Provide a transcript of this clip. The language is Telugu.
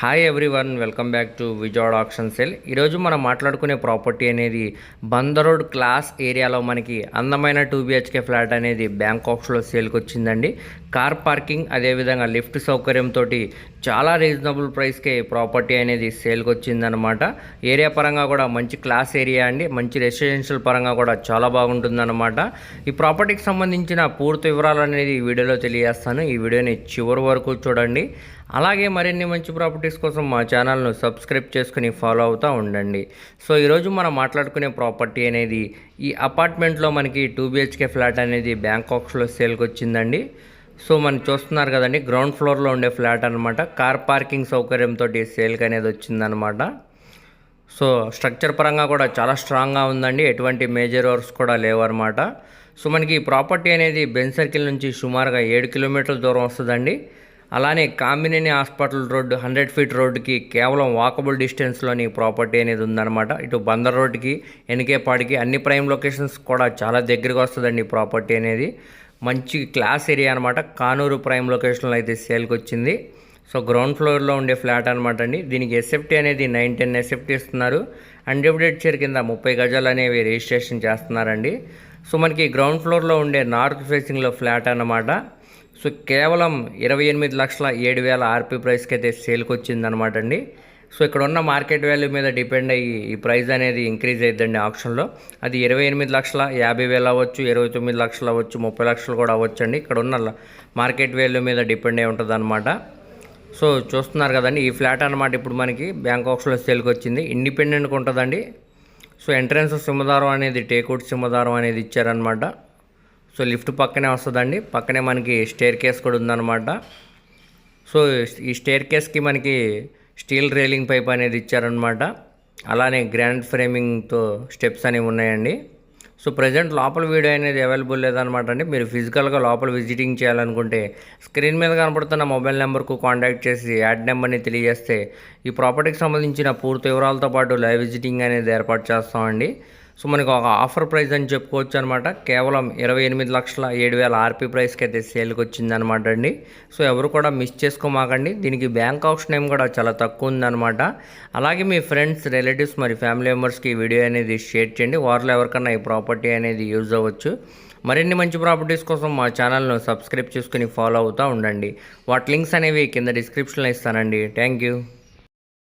Hi everyone welcome back to Vijayawada option sell ఈరోజు మనం మాట్లాడుకునే ప్రాపర్టీ అనేది బందర్ రోడ్ క్లాస్ ఏరియాలో మనకి అందమైన టూ బిహెచ్కే ఫ్లాట్ అనేది బ్యాంకాక్స్లో సేల్కి వచ్చిందండి. కార్ పార్కింగ్ అదేవిధంగా లిఫ్ట్ సౌకర్యంతో చాలా రీజనబుల్ ప్రైస్కే ప్రాపర్టీ అనేది సేల్కి వచ్చిందనమాట ఏరియా పరంగా కూడా మంచి క్లాస్ ఏరియా అండి. మంచి రెసిడెన్షియల్ పరంగా కూడా చాలా బాగుంటుందన్నమాట. ఈ ప్రాపర్టీకి సంబంధించిన పూర్తి వివరాలు అనేది ఈ వీడియోలో తెలియజేస్తాను. ఈ వీడియోని చివరి వరకు చూడండి. అలాగే మరిన్ని మంచి ప్రాపర్టీస్ కోసం మా ఛానల్ను సబ్స్క్రైబ్ చేసుకుని ఫాలో అవుతూ ఉండండి. సో ఈరోజు మనం మాట్లాడుకునే ప్రాపర్టీ అనేది ఈ అపార్ట్మెంట్లో మనకి టూ బిహెచ్కే ఫ్లాట్ అనేది బ్యాంకాక్స్లో సేల్కి వచ్చిందండి సో మనం చూస్తున్నారు కదండి గ్రౌండ్ ఫ్లోర్లో ఉండే ఫ్లాట్ అనమాట కార్ పార్కింగ్ సౌకర్యంతో సేల్కి అనేది వచ్చిందనమాట సో స్ట్రక్చర్ పరంగా కూడా చాలా స్ట్రాంగ్గా ఉందండి. ఎటువంటి మేజర్ వర్క్స్ కూడా లేవన్నమాట. సో మనకి ఈ ప్రాపర్టీ అనేది బెన్ సర్కిల్ నుంచి సుమారుగా ఏడు కిలోమీటర్ల దూరం వస్తుందండి. అలానే Kamineni hospital road hundred feet రోడ్డుకి కేవలం వాకబుల్ డిస్టెన్స్లోని ప్రాపర్టీ అనేది ఉందన్నమాట. ఇటు బందర్ రోడ్డుకి ఎన్కేపాడికి అన్ని ప్రైమ్ లొకేషన్స్ కూడా చాలా దగ్గరగా వస్తుందండి ప్రాపర్టీ అనేది. మంచి క్లాస్ ఏరియా అనమాట కానూరు ప్రైమ్ లొకేషన్లో అయితే సేల్కి వచ్చింది సో గ్రౌండ్ ఫ్లోర్లో ఉండే ఫ్లాట్ అనమాట అండి. దీనికి ఎస్ఎఫ్టీ అనేది నైన్ టెన్ ఎస్ఎఫ్టీ ఇస్తున్నారు. అన్డివిడెడ్ షేర్ కింద ముప్పై గజాలు అనేవి రిజిస్ట్రేషన్ చేస్తున్నారండి. సో మనకి గ్రౌండ్ ఫ్లోర్లో ఉండే నార్త్ ఫేసింగ్లో ఫ్లాట్ అన్నమాట. సో కేవలం ఇరవై ఎనిమిది లక్షల ఏడు వేల ఆర్పీ ప్రైస్కి అయితే సేల్కి వచ్చిందనమాట అండి. సో ఇక్కడ ఉన్న మార్కెట్ వాల్యూ మీద డిపెండ్ అయ్యి ఈ ప్రైస్ అనేది ఇంక్రీజ్ అయిద్దండి ఆప్షన్లో. అది ఇరవై ఎనిమిది లక్షల యాభై వేలు అవ్వచ్చు ఇరవై తొమ్మిది లక్షలు అవ్వచ్చు ముప్పై లక్షలు కూడా అవ్వచ్చు అండి ఇక్కడ ఉన్న మార్కెట్ వాల్యూ మీద డిపెండ్ అయి ఉంటుంది అనమాట సో చూస్తున్నారు కదండి ఈ ఫ్లాట్ అనమాట ఇప్పుడు మనకి బ్యాంకాక్స్లో సేల్కి వచ్చింది ఇండిపెండెంట్గా ఉంటుందండి. సో ఎంట్రన్స్ సింహదారం అనేది టేకౌట్ సింహదారం అనేది ఇచ్చారనమాట సో లిఫ్ట్ పక్కనే వస్తుందండి. పక్కనే మనకి స్టేర్ కేస్ కూడా ఉందన్నమాట. సో ఈ స్టేర్ కేస్కి మనకి స్టీల్ రైలింగ్ పైప్ అనేది ఇచ్చారనమాట అలానే గ్రాండ్ ఫ్రేమింగ్తో స్టెప్స్ అనేవి ఉన్నాయండి. సో ప్రజెంట్ లోపల వీడియో అనేది అవైలబుల్ లేదనమాట అండి. మీరు ఫిజికల్గా లోపల విజిటింగ్ చేయాలనుకుంటే స్క్రీన్ మీద కనపడుతున్న మొబైల్ నెంబర్కు కాంటాక్ట్ చేసి యాడ్ నెంబర్ని తెలియజేస్తే ఈ ప్రాపర్టీకి సంబంధించిన పూర్తి వివరాలతో పాటు లైవ్ విజిటింగ్ అనేది ఏర్పాటు చేస్తామండి. సో మనకు ఒక ఆఫర్ ప్రైస్ అని చెప్పుకోవచ్చు అనమాట కేవలం ఇరవై ఎనిమిది లక్షల ఏడు వేల ఆర్పీ ప్రైస్కి అయితే సేల్కి వచ్చిందనమాట అండి. సో ఎవరు కూడా మిస్ చేసుకోమాకండి. దీనికి బ్యాంక్ ఆప్షన్ ఏం కూడా చాలా తక్కువ ఉందన్నమాట. అలాగే మీ ఫ్రెండ్స్ రిలేటివ్స్ మరి ఫ్యామిలీ మెంబర్స్కి ఈ వీడియో అనేది షేర్ చేయండి. వారిలో ఎవరికన్నా ఈ ప్రాపర్టీ అనేది యూజ్ అవ్వచ్చు. మరిన్ని మంచి ప్రాపర్టీస్ కోసం మా ఛానల్ను సబ్స్క్రైబ్ చేసుకుని ఫాలో అవుతూ ఉండండి. వాటి లింక్స్ అనేవి కింద డిస్క్రిప్షన్లో ఇస్తానండి. Thank you.